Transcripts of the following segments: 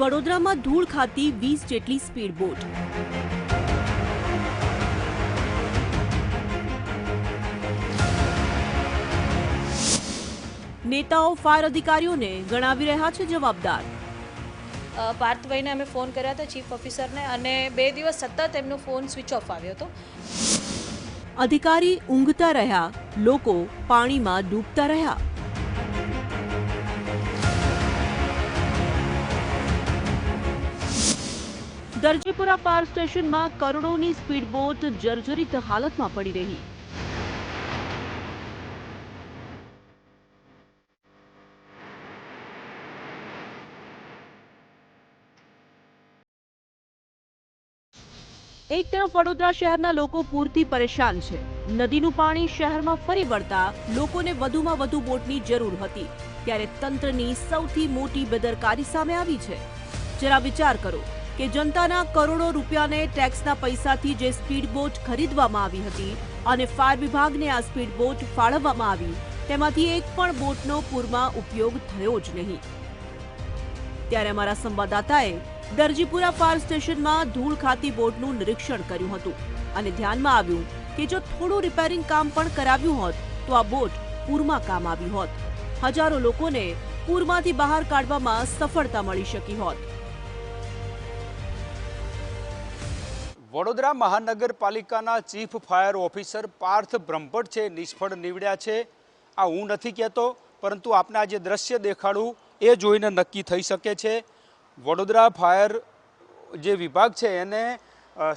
વડોદરામાં ધૂળ ખાતી વીસ જેટલી સ્પીડ બોટ. નેતાઓ ફાયર અધિકારીઓને ગણાવી રહ્યા છે જવાબદાર. પાર્થભાઈને અમે ફોન કર્યા હતા ચીફ ઓફિસરને અને બે દિવસ સતત એમનો ફોન સ્વિચ ઓફ આવ્યો હતો. અધિકારી ઊંઘતા રહ્યા લોકો પાણીમાં ડૂબતા રહ્યા. દરજીપુરા પાવર સ્ટેશનમાં કરોડોની સ્પીડ જર્જરિત હાલતમાં પડી રહી. એક તરફ વડોદરા શહેરના લોકો પૂરથી પરેશાન છે. નદીનું પાણી શહેરમાં ફરી વળતા લોકોને વધુમાં વધુ બોટની જરૂર હતી. ત્યારે તંત્રની સૌથી મોટી બેદરકારી સામે આવી છે. જરા વિચાર કરો કે જનતાના કરોડો રૂપિયાને ટેક્સના પૈસાથી જે સ્પીડ બોટ ખરીદવામાં આવી હતી અને ફાયર વિભાગને આ સ્પીડ બોટ ફાળવવામાં આવી, તેમાંથી એક પણ બોટનો પૂરમાં ઉપયોગ થયો જ નહીં. ત્યારે અમારા સંવાદદાતાએ દરજીપુરા ફાયર સ્ટેશનમાં ધૂળ ખાતી બોટનું નિરીક્ષણ કર્યું હતું અને ધ્યાનમાં આવ્યું કે જો થોડું રિપેરિંગ કામ પણ કરાવ્યું હોત, તો આ બોટ પૂરમાં કામ આવી હોત. હજારો લોકોને પૂરમાંથી બહાર કાઢવામાં સફળતા મળી શકી હોત. વડોદરા મહાનગરપાલિકાના chief fire officer Parth Brahmbhatt છે, નિષ્ફળ નીવડ્યા છે. આ હું નથી કહેતો, પરંતુ આપને આ જે દ્રશ્ય દેખાડું, એ જોઈને નક્કી થઈ શકે છે. વડોદરા ફાયર જે વિભાગ છે, એને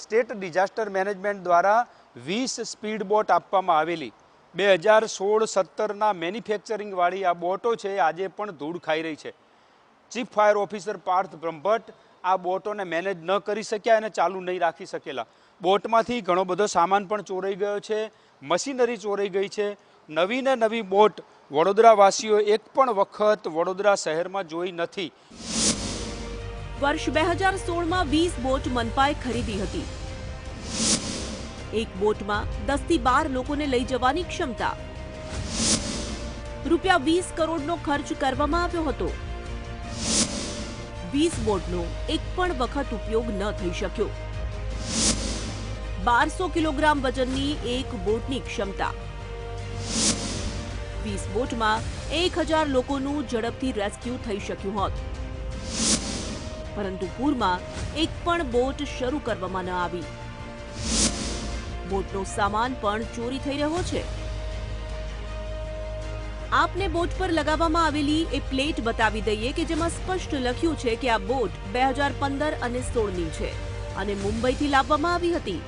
સ્ટેટ ડિઝાસ્ટર મેનેજમેન્ટ દ્વારા વીસ સ્પીડ બોટ આપવામાં આવેલી. બે હજાર સોળ સત્તરના મેન્યુફેક્ચરિંગવાળી આ બોટો છે, આજે પણ ધૂળ ખાઈ રહી છે. Chief fire officer Parth Brahmbhatt આ બોટોને મેનેજ ન કરી શક્યા અને ચાલુ નહીં રાખી શકેલા. બોટમાંથી ઘણો બધો સામાન પણ ચોરાઈ ગયો છે, મશીનરી ચોરાઈ ગઈ છે. નવી ને નવી બોટ વડોદરાવાસીઓ એક પણ વખત વડોદરા શહેરમાં જોઈ નથી. વર્ષ બે હજાર સોળમાં વીસ બોટ મનપાએ ખરીદી હતી. એક બોટમાં દસથી બાર લોકોને લઈ જવાની ક્ષમતા. રૂપિયા વીસ કરોડનો ખર્ચ કરવામાં આવ્યો હતો. વીસ બોટનો એક પણ વખત ઉપયોગ ન થઈ શક્યો. બારસો કિલોગ્રામ વજનની એક બોટની ક્ષમતા. વીસ બોટમાં એક હજાર લોકોનું ઝડપથી રેસ્ક્યુ થઈ શક્યું હોત. પરંતુ પૂરમાં એક પણ બોટ શરૂ કરવામાં ન આવી. બોટનો સામાન પણ ચોરી થઈ રહ્યો છે. આપને બોટ પર લગાવવામાં આવેલી એ પ્લેટ બતાવી દઈએ કે જેમાં સ્પષ્ટ લખ્યું છે કે આ બોટ બે હજાર પંદર અને સોળની છે અને મુંબઈથી લાવવામાં આવી હતી.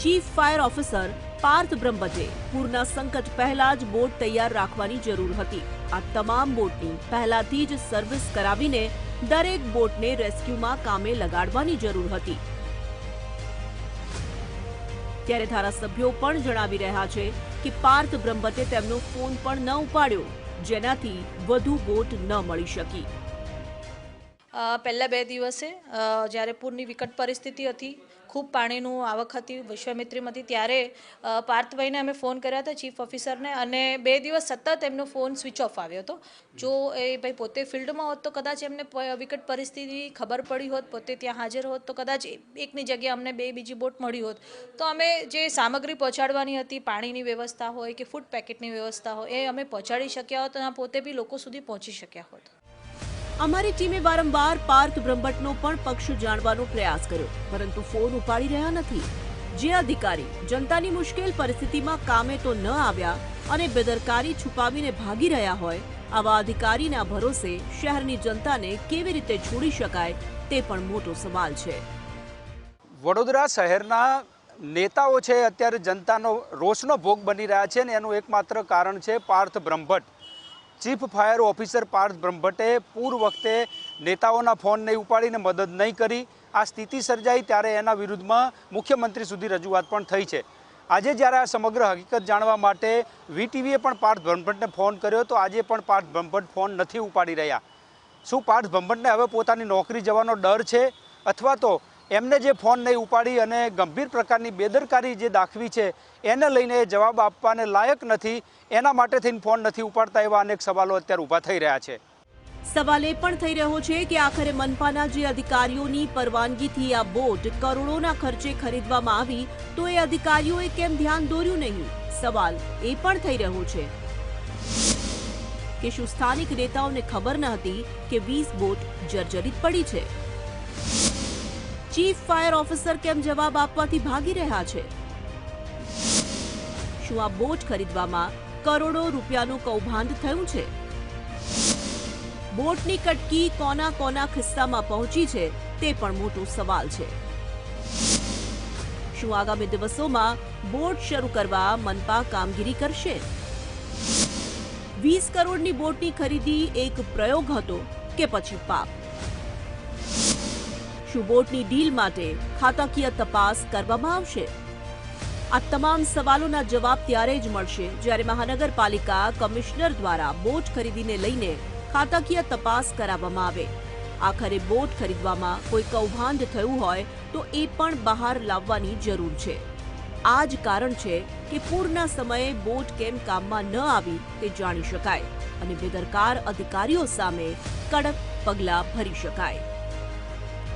ચીફ ફાયર ઓફિસર પાર્થ બ્રહ્મભટ્ટે પૂરના સંકટ પહેલા જ બોટ તૈયાર રાખવાની જરૂર હતી. આ તમામ બોટની પહેલાથી જ સર્વિસ કરાવીને દરેક બોટને રેસ્ક્યુમાં કામે લગાડવાની જરૂર હતી. ત્યારે ધારાસભ્યો પણ જણાવી રહ્યા છે કે પાર્થ બ્રહ્મભટ્ટે તેમનો ફોન પણ ન ઉપાડ્યો, જેનાથી વધુ વોટ ન મળી શકી. પહેલા બે દિવસે જ્યારે પૂરની વિકટ પરિસ્થિતિ હતી ખૂબ પાણીનું આવક હતી વિશ્વામિત્રીમાંથી ત્યારે પાર્થભાઈને અમે ફોન કર્યા હતા ચીફ ઓફિસરને અને બે દિવસ સતત એમનો ફોન સ્વિચ ઓફ આવ્યો હતો. જો એ ભાઈ પોતે ફિલ્ડમાં હોત તો કદાચ એમને વિકટ પરિસ્થિતિ ખબર પડી હોત, પોતે ત્યાં હાજર હોત તો કદાચ એકની જગ્યાએ અમને બે બીજી બોટ મળી હોત. તો અમે જે સામગ્રી પહોંચાડવાની હતી, પાણીની વ્યવસ્થા હોય કે ફૂડ પેકેટની વ્યવસ્થા હોય, એ અમે પહોંચાડી શક્યા હોત અને પોતે બી લોકો સુધી પહોંચી શક્યા હોત. અમારી ટીમે વારંવાર પાર્થ બ્રહ્મભટ્ટનો પણ પક્ષ જાણવાનો પ્રયાસ કર્યો, પરંતુ ફોન ઉપાડી રહ્યા નથી. જે અધિકારી જનતાની મુશ્કેલ પરિસ્થિતિમાં કામે તો ન આવ્યા અને બેદરકારી છુપાવીને ભાગી રહ્યા હોય, આવા અધિકારીના ભરોસે શહેરની જનતાને કેવી રીતે છોડી શકાય તે પણ મોટો સવાલ છે. વડોદરા શહેરના નેતાઓ છે, અત્યારે જનતાનો રોષનો ભોગ બની રહ્યા છે ને એનું એકમાત્ર કારણ છે Parth Brahmbhatt chief fire officer Parth બ્રહ્મભટ્ટે પૂર વખતે નેતાઓના ફોન નહીં ઉપાડીને મદદ નહીં કરી. આ સ્થિતિ સર્જાઈ ત્યારે એના વિરુદ્ધમાં મુખ્યમંત્રી સુધી રજૂઆત પણ થઈ છે. આજે જ્યારે આ સમગ્ર હકીકત જાણવા માટે વીટીવીએ પણ પાર્થ બ્રહ્મભટ્ટને ફોન કર્યો તો આજે પણ પાર્થ બ્રહ્મભટ્ટ ફોન નથી ઉપાડી રહ્યા. શું પાર્થ બ્રહ્મભટ્ટને હવે પોતાની નોકરી જવાનો ડર છે? અથવા તો એમને જે ફોન નહીં ઉપાડી અને ગંભીર પ્રકારની બેદરકારી જે દાખવી છે, એને લઈને જવાબ આપવાને લાયક નથી, એના માટે થઈને ફોન નથી ઉપાડતા એવા અનેક સવાલો અત્યારે ઊભા થઈ રહ્યા છે. સવાલ એ પણ થઈ રહ્યો છે કે આખરે મનપાના જે અધિકારીઓની પરવાનગીથી આ બોટ કરોડોના ખર્ચે ખરીદવામાં આવી, તો એ અધિકારીઓએ કેમ ધ્યાન દોર્યું નહીં? સવાલ એ પણ થઈ રહ્યો છે. કે શું સ્થાનિક નેતાઓને ખબર ન હતી કે વીસ બોટ જર્જરિત પડી છે. ચીફ ફાયર ઓફિસર કેમ જવાબ આપવાથી ભાગી રહ્યા છે? શું આ બોટ ખરીદવામાં કરોડો રૂપિયાનું કૌભાંડ થયું છે? બોટની કટકી કોના કોના ખિસ્સામાં પહોંચી છે તે પણ મોટો સવાલ છે. શું આગામી દિવસોમાં બોટ શરૂ કરવા મનપા કામગીરી કરશે? વીસ કરોડની બોટની ખરીદી એક પ્રયોગ હતો કે પછી પાપ? શું બોટની ડીલ માટે ખાતાકીય તપાસ કરવામાં આવશે? આ તમામ સવાલોના જવાબ ત્યારે જ મળશે જ્યારે મહાનગરપાલિકા કમિશનર દ્વારા બોટ ખરીદીને લઈને ખાતાકીય તપાસ કરાવવામાં આવે. આખરે બોટ ખરીદવામાં કોઈ કૌભાંડ થયું હોય તો એ પણ બહાર લાવવાની જરૂર છે. આ જ કારણ છે કે પૂરના સમયે બોટ કેમ કામમાં ન આવી તે જાણી શકાય અને બેદરકાર અધિકારીઓ સામે કડક પગલાં ભરી શકાય.